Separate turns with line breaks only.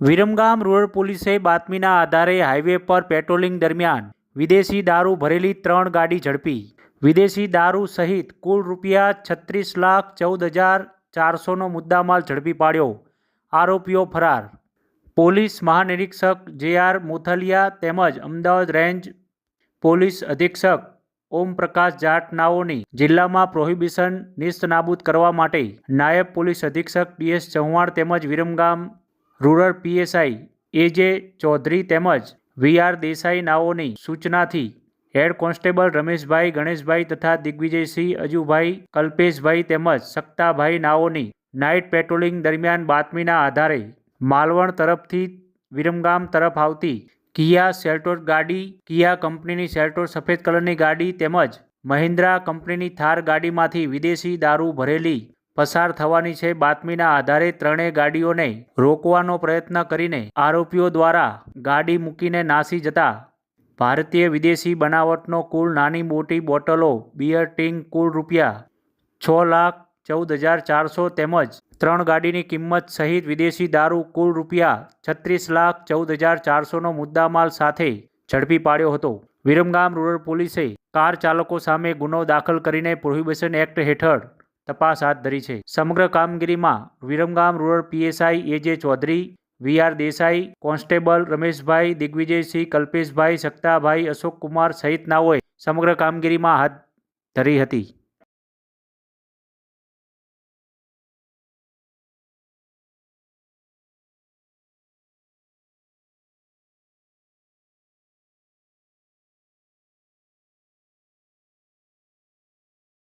Viramgam rural પોલીસે બાતમીના આધારે હાઈવે પર પેટ્રોલિંગ દરમિયાન વિદેશી દારૂ ભરેલી ત્રણ ગાડી ઝડપી. વિદેશી દારૂ સહિત કુલ રૂપિયા છત્રીસ લાખ ચૌદ હજાર ચારસોનો મુદ્દામાલ ઝડપી પાડ્યો. આરોપીઓ ફરાર. પોલીસ મહાનિરીક્ષક જે આર મોથલિયા તેમજ અમદાવાદ રેન્જ પોલીસ અધિક્ષક ઓમપ્રકાશ જાટનાઓની જિલ્લામાં પ્રોહિબિશન નિસ્તનાબૂદ કરવા માટે નાયબ પોલીસ અધિક્ષક ડીએસ ચૌહાણ તેમજ Viramgam rural PSI A J Chaudhary તેમજ વી આર દેસાઈ નાઓની સૂચનાથી હેડ કોન્સ્ટેબલ રમેશભાઈ, ગણેશભાઈ તથા દિગ્વિજયસિંહ અજુભાઈ, કલ્પેશભાઈ તેમજ સક્તાભાઈ નાઓની નાઇટ પેટ્રોલિંગ દરમિયાન બાતમીના આધારે માલવણ તરફથી વિરમગામ તરફ આવતી કિયા સેલ્ટોર ગાડી, કિયા કંપનીની સેલ્ટોર સફેદ કલરની ગાડી તેમજ મહિન્દ્રા કંપનીની થાર ગાડીમાંથી વિદેશી દારૂ ભરેલી પસાર થવાની છે બાતમીના આધારે ત્રણેય ગાડીઓને રોકવાનો પ્રયત્ન કરીને આરોપીઓ દ્વારા ગાડી મૂકીને નાસી જતા ભારતીય વિદેશી બનાવટનો કુલ નાની મોટી બોટલો, બિયર ટીંગ કુલ રૂપિયા છ લાખ ચૌદ હજાર ચારસો તેમજ ત્રણ ગાડીની કિંમત સહિત વિદેશી દારૂ કુલ રૂપિયા છત્રીસ લાખ ચૌદ હજાર ચારસોનો મુદ્દામાલ સાથે ઝડપી પાડ્યો હતો. વિરમગામ રૂરલ પોલીસે કાર ચાલકો સામે ગુનો દાખલ કરીને પ્રોહિબિશન એક્ટ હેઠળ તપાસ હાથ ધરી છે. સમગ્ર કામગીરીમાં Viramgam rural PSI A J Chaudhari, V R Desai, constable Rameshbhai, Digvijaysinh, Kalpeshbhai, Saktabhai, Ashokkumar સહિતનાઓએ સમગ્ર કામગીરીમાં હાથ ધરી હતી.